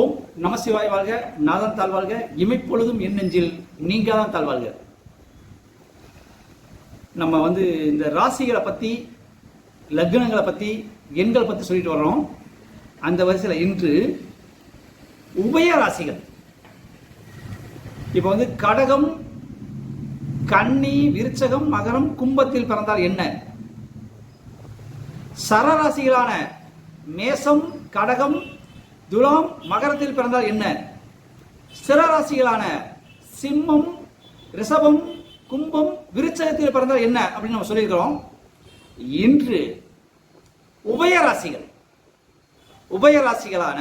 ஓம் நமசிவாய் வாழ்க நாதன் தாழ்வாழ்க இமைப்பொழுதும் என் நெஞ்சில் நீங்க தான் தாழ்வாழ்க நம்ம வந்து இந்த ராசிகளை பற்றி லக்னங்களை பற்றி எண்களை பற்றி சொல்லிட்டு வர்றோம். அந்த வரிசையில் இன்று உபய ராசிகள். இப்போ வந்து கடகம் கன்னி விருச்சகம் மகரம் கும்பத்தில் பிறந்தால் என்ன? சரராசிகளான மேசம் கடகம் துலாம் மகரத்தில் பிறந்தால் என்ன? சிரராசிகளான சிம்மம் ரிஷபம் கும்பம் விருச்சகத்தில் பிறந்தால் என்ன? அப்படின்னு நம்ம சொல்லியிருக்கிறோம். இன்று உபய ராசிகள் உபய ராசிகளான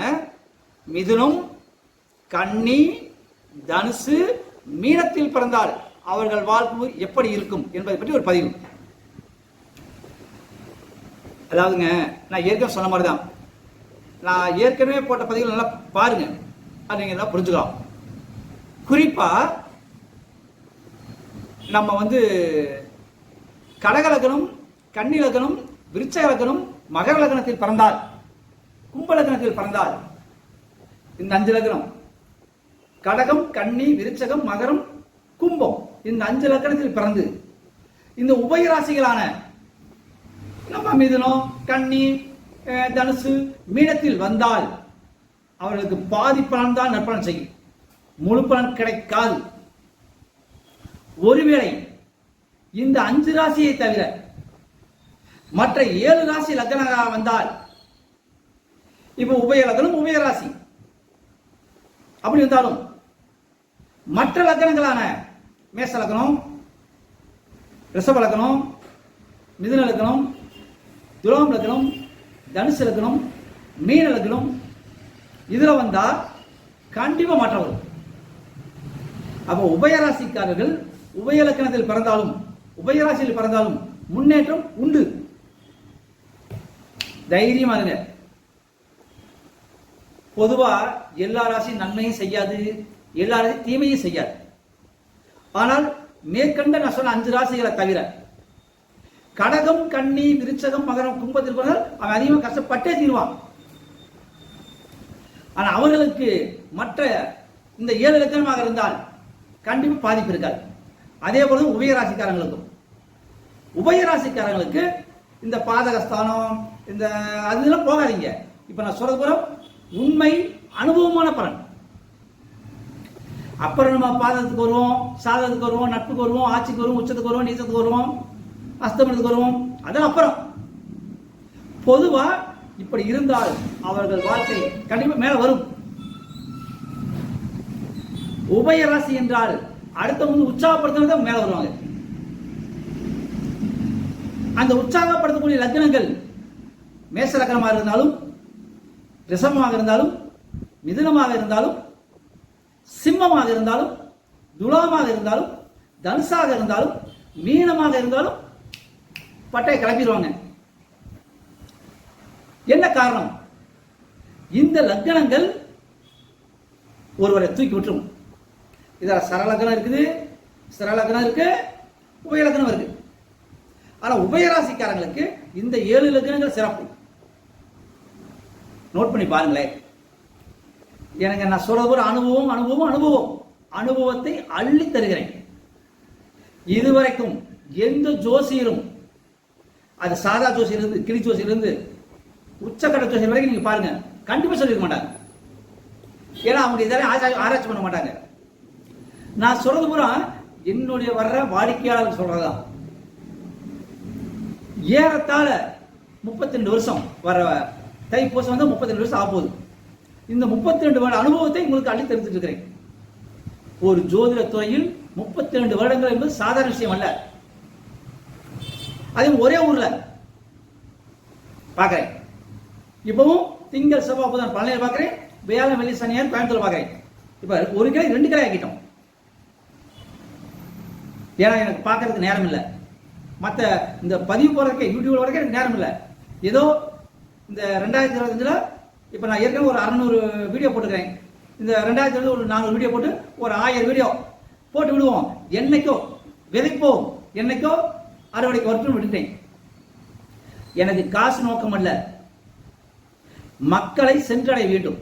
மிதுனம் கன்னி தனுசு மீனத்தில் பிறந்தால் அவர்கள் வாழ்வு எப்படி இருக்கும் என்பதை பற்றி ஒரு பதிவு. அதாவதுங்க நான் ஏற்கனவே சொன்ன மாதிரி தான் நான் ஏற்கனவே போட்ட பதிவுகள் நல்லா பாருங்க. அது நீங்கள் எல்லாம் புரிஞ்சுக்கலாம். குறிப்பாக நம்ம வந்து கடகலக்கணம் கன்னிலக்கணம் விருச்ச லக்னம் மகர லக்னத்தில் பிறந்தால் கும்ப லக்னத்தில் பிறந்தால் இந்த அஞ்சு லக்னம் கடகம் கன்னி விருச்சகம் மகரம் கும்பம் இந்த அஞ்சு லக்னத்தில் பிறந்து இந்த உபயராசிகளான நம்ம மிதுனம் கன்னி தனுசு மீனத்தில் வந்தால் அவர்களுக்கு பாதி பலன் தான் நற்பலன் செய்யும். முழு பலன் கிடைக்காது. ஒருவேளை இந்த அஞ்சு ராசியை தவிர மற்ற ஏழு ராசி லக்னங்களாக வந்தால் இப்போ உபய லக்னம் உபய ராசி. அப்படி இருந்தாலும் மற்ற லக்னங்களான மேச லக்னம் ரிஷப லக்னம் மிதுன லக்னம் துலாம் லக்னம் தனுசு லக்னம் மீன லக்னம் இதுல வந்தா கண்டிப்பா மாற்றம் வரும். அப்போ உபயராசிக்காரர்கள் உபய லக்கணத்தில் பிறந்தாலும் உபயராசியில் பிறந்தாலும் முன்னேற்றம் உண்டு. தைரியமா இருங்க. பொதுவா எல்லா ராசியும் நன்மையும் செய்யாது எல்லா ராசியும் தீமையும் செய்யாது. ஆனால் மேற்கண்ட நான் சொன்ன அஞ்சு ராசிகளை தவிர கடகம் கன்னி விருச்சகம் மகரம் கும்பத்தில் பிறந்தால் அவன் அதிகமாக கஷ்டப்பட்டே தீருவான். ஆனா அவர்களுக்கு மற்ற இந்த ஏழு லட்சணமாக இருந்தால் கண்டிப்பாக பாதிப்பு இருக்காது. அதே போல உபயராசிக்காரங்களுக்கும் உபயராசிக்காரங்களுக்கு இந்த பாதகஸ்தானம் இந்த அதெல்லாம் போகாதீங்க. இப்ப நான் சொல்றது உண்மை அனுபவமான பலன். அப்புறம் நம்ம பாதத்துக்கு வருவோம் சாதத்துக்கு வருவோம் நட்புக்கு வருவோம் ஆட்சிக்கு வருவோம் உச்சத்துக்கு வருவோம் நீச்சத்துக்கு வருவோம். அஸ்தமனத்துக்கு வருவோம் அது அப்புறம் பொதுவா இப்படி இருந்தால் அவர்கள் வாழ்க்கை கண்டிப்பா மேல வரும். உபய ராசி என்றால் அடுத்தவங்க உற்சாகப்படுத்தினதான் மேல வருவாங்க. அந்த உற்சாகப்படுத்தக்கூடிய லக்னங்கள் மேச லக்னமாக இருந்தாலும் ரிசமமாக இருந்தாலும் மிதுனமாக இருந்தாலும் சிம்மமாக இருந்தாலும் துலாமாக இருந்தாலும் தனுசாக இருந்தாலும் மீனமாக இருந்தாலும் பட்டையை கிளப்பிடுவாங்க. என்ன காரணம்? இந்த லக்கணங்கள் ஒருவரை தூக்கி விட்டுரும். இதில் சரலக்கணம் இருக்குது சரலக்கணம் இருக்கு உபயலக்கணம் இருக்கு. ஆனால் உபயராசிக்காரங்களுக்கு இந்த ஏழு லக்கணங்கள் சிறப்பு. நோட் பண்ணி பாருங்களேன். எனக்கு நான் சொல்றது ஒரு அனுபவம் அனுபவம் அனுபவம். அனுபவத்தை அள்ளி தருகிறேன். இதுவரைக்கும் எந்த ஜோசியரும் அது சாதா தோசையிலிருந்து கிளி தோசையிலிருந்து உச்சக்கட்ட தோசை வரைக்கும் நீங்க பாருங்க. கண்டிப்பா சொல்லிருக்க மாட்டாங்க. ஏன்னா அவங்க இதெல்லாம் ஆராய்ச்சி ஆராய்ச்சி பண்ண மாட்டாங்க. நான் சொல்றது பூரா என்னுடைய வர்ற வாடிக்கையாளர் சொல்றதுதான். ஏறத்தாழ முப்பத்தி ரெண்டு வருஷம் வர தைப்பூசம் வந்து முப்பத்தி ரெண்டு வருஷம் ஆகுது இந்த முப்பத்தி ரெண்டு வருட அனுபவத்தை உங்களுக்கு அள்ளி தெரிஞ்சுட்டு இருக்கிறேன். ஒரு ஜோதிட துறையில் முப்பத்தி ரெண்டு வருடங்கள் என்பது சாதாரண விஷயம் அல்ல. அதே ஒரே ஊர்ல. பார்க்குறேன் இப்பவும் திங்கள் செவ்வாய் புதன் பழனியில் பார்க்கிறேன் வியாழன் வெள்ளி சனியார் கோயம்புத்தூர் பார்க்கிறேன் இப்ப ஒரு கிளை ரெண்டு கிளை ஆக்கிட்டோம். ஏன்னா எனக்கு பார்க்கறதுக்கு நேரம் இல்லை. மற்ற இந்த பதிவு போறதுக்கு யூடியூப் வரைக்கும் எனக்கு நேரம் இல்லை. ஏதோ இந்த ரெண்டாயிரத்தி இருபத்தஞ்சில் இப்போ நான் ஏற்கனவே ஒரு அறநூறு வீடியோ போட்டுக்கிறேன். இந்த ரெண்டாயிரத்தி இருபது ஒரு நானூறு வீடியோ போட்டு ஒரு ஆயிரம் வீடியோ போட்டு விடுவோம். என்னைக்கோ விதைப்போம். என்னைக்கோ அறுவடைக்கு வரட்டும் விட்டுட்டேன். எனக்கு காசு நோக்கம் அல்ல. மக்களை சென்றடைய வேண்டும்.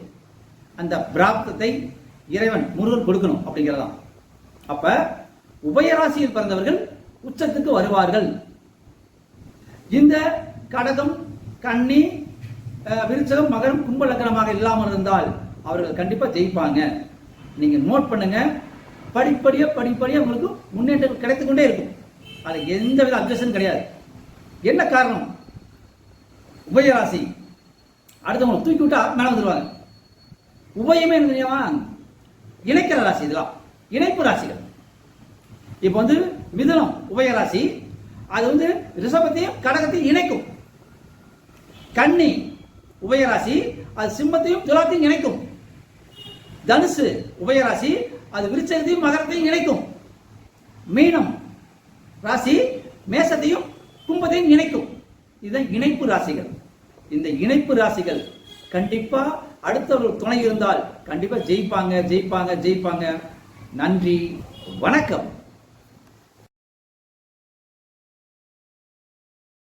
அந்த பிராப்தத்தை இறைவன் முருகன் கொடுக்கணும் அப்படிங்கிறதாம் அப்ப உபயராசியில் பிறந்தவர்கள் உச்சத்துக்கு வருவார்கள். இந்த கடகம் கன்னி விருச்சகம் மகரம் கும்ப லக்கணமாக இல்லாமல் இருந்தால் அவர்கள் கண்டிப்பா ஜெயிப்பாங்க. நீங்க நோட் பண்ணுங்க. படிப்படியா படிப்படியா உங்களுக்கு முன்னேற்றம் கிடைத்து கொண்டே இருக்கும். அது எந்த வித அப்ஜெக்ஷன் கிடையாது. என்ன காரணம்? உபயராசி. அடுத்தவங்களை தூக்கி விட்டா மேல வந்துருவாங்க. உபயமே என்ன தெரியுமா? இணைக்கிற ராசி இதெல்லாம். இணைப்பு ராசிகள். இப்போ வந்து மிதுனம் உபயராசி. அது வந்து ரிஷபத்தையும் கடகத்தையும் இணைக்கும். கன்னி உபயராசி. அது சிம்மத்தையும் துலாத்தையும் இணைக்கும். தனுசு உபயராசி. அது விருச்சகத்தையும் மகரத்தையும் இணைக்கும். மீனம் ராசி மேசத்தையும் கும்பத்தையும் இணைக்கும். இதுதான் இணைப்பு ராசிகள். இந்த இணைப்பு ராசிகள் கண்டிப்பா அடுத்தவர்கள் துணை இருந்தால் கண்டிப்பா ஜெயிப்பாங்க ஜெயிப்பாங்க ஜெயிப்பாங்க. நன்றி வணக்கம்.